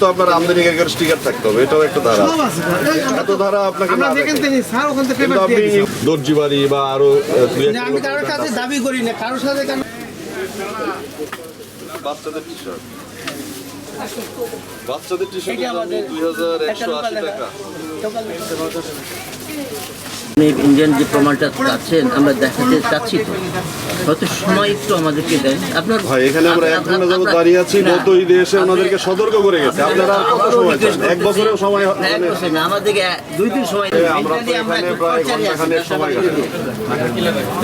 তো আপনার আমদানি কারকের স্টিকার থাকতে হবে এটাও একটা ধারা। এত ধারা আপনাকে আপনি। দর্জি বাড়ি বা আরও আমি কারোর কাছে দাবি করি না কারোর সাথে কেন? বাচ্চাদের টি-শার্ট বাচ্চাদের টি শার্ট দুই হাজার একশো আশি টাকা। ইন্ডিয়ান যে প্রমাণটা চাচ্ছেন আমরা দেখাতে চাচ্ছি তো। হয়তো সময় একটু আমাদেরকে দেন। আপনার ভাই এখানে আমরা এক ঘণ্টা যাবত দাঁড়িয়ে আছি গত ঈদে এসে ওনাদেরকে সতর্ক করে গেছে। আপনারা কত সময় চান? এক বছরেও সময় এক বছর না আমাদেরকে দুই দিন সময় আমরা তো এখানে প্রায় ঘন্টাখানেক সময়।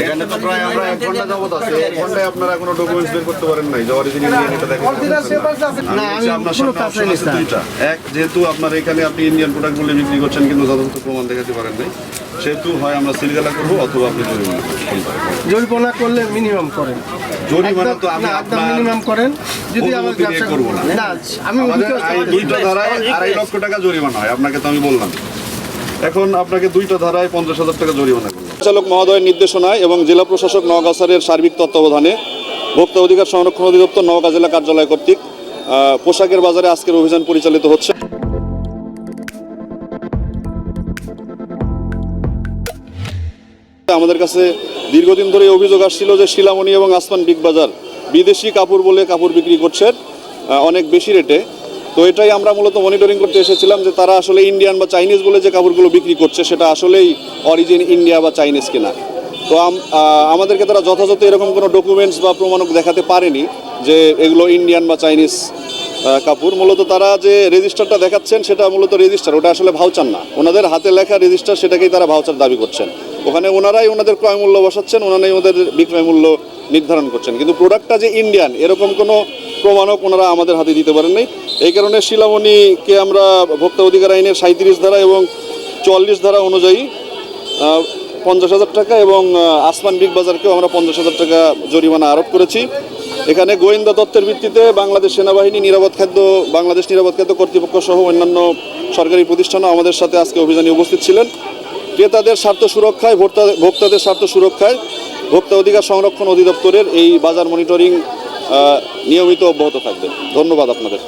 এখানে তো প্রায় আমরা এক ঘণ্টা যাবত আছি। এক ঘন্টায় আপনারা কোনো ডকুমেন্টস বের করতে পারেন নাই। যে অরিজিন ইন্ডিয়ান এটা দেখেন না, আমি আপনার সামনে এক যেহেতু আপনার এখানে আপনি ইন্ডিয়ান প্রোডাক্ট বলে বিক্রি করছেন কিন্তু যথাযথ প্রমাণ দেখাতে পারেন নাই সেহেতু হয় আমরা সিলগালা করব অথবা আপনি জরিমানা। জরিমানা করলে মিনিমাম করেন জরিমানা তো আমি আপনার মিনিমাম করেন যদি আমার ব্যবসা করব না। না আমি। দুইটা ধারায় আড়াই লক্ষ টাকা জরিমানা হয় আপনাকে তো আমি বললাম এখন আপনাকে দুইটা ধারায় পঞ্চাশ হাজার টাকা জরিমানা করলাম চালক মহোদয়ের নির্দেশনায় এবং জেলা প্রশাসক নওগাঁ স্যারের সার্বিক তত্ত্বাবধানে ভোক্তা অধিকার সংরক্ষণ অধিদপ্তর নওগাঁ জেলা কার্যালয় কর্তৃক আহ, পোশাকের বাজারে আজকের অভিযান পরিচালিত হচ্ছে আমাদের কাছে দীর্ঘদিন ধরে অভিযোগ আসছিল যে শিলামণি এবং আসমান বিগ বাজার বিদেশি কাপড় বলে কাপড় বিক্রি করছে অনেক বেশি রেটে। তো এটাই আমরা মূলত মনিটরিং করতে এসেছিলাম যে তারা আসলে ইন্ডিয়ান বা চাইনিজ বলে যে কাপড়গুলো বিক্রি করছে, সেটা আসলেই অরিজিন ইন্ডিয়া বা চাইনিজ কিনা। তো আমাদেরকে তারা যথাযথ এরকম কোনো ডকুমেন্টস বা প্রমাণক দেখাতে পারেনি যে এগুলো ইন্ডিয়ান বা চাইনিজ কাপড়। মূলত তারা যে রেজিস্টারটা দেখাচ্ছেন, সেটা মূলত রেজিস্টার ওটা আসলে ভাউচার না। ওনাদের হাতে লেখা রেজিস্টার সেটাকেই তারা ভাউচার দাবি করছেন। ওখানে ওনারাই ওনাদের ক্রয় মূল্য বসাচ্ছেন, ওনারাই ওদের বিক্রয় মূল্য নির্ধারণ করছেন। কিন্তু প্রোডাক্টটা যে ইন্ডিয়ান এরকম কোনো প্রমাণক ওনারা আমাদের হাতে দিতে পারেন নাই এই কারণে শিলামণিকে আমরা ভোক্তা অধিকার আইনের সাঁত্রিশ ধারা এবং চুয়াল্লিশ ধারা অনুযায়ী পঞ্চাশ হাজার টাকা এবং আসমান বিগ বাজারকেও আমরা পঞ্চাশ হাজার টাকা জরিমানা আরোপ করেছি। এখানে গোয়েন্দা তত্ত্বের ভিত্তিতে বাংলাদেশ সেনাবাহিনী, নিরাপদ খাদ্য, বাংলাদেশ নিরাপদ খাদ্য কর্তৃপক্ষ সহ অন্যান্য সরকারি প্রতিষ্ঠানও আমাদের সাথে আজকে অভিযানে উপস্থিত ছিলেন। ক্রেতাদের স্বার্থ সুরক্ষায়, ভোক্তা ভোক্তাদের স্বার্থ সুরক্ষায় ভোক্তা অধিকার সংরক্ষণ অধিদপ্তরের এই বাজার মনিটরিং নিয়মিত অব্যাহত থাকবে। ধন্যবাদ আপনাদের।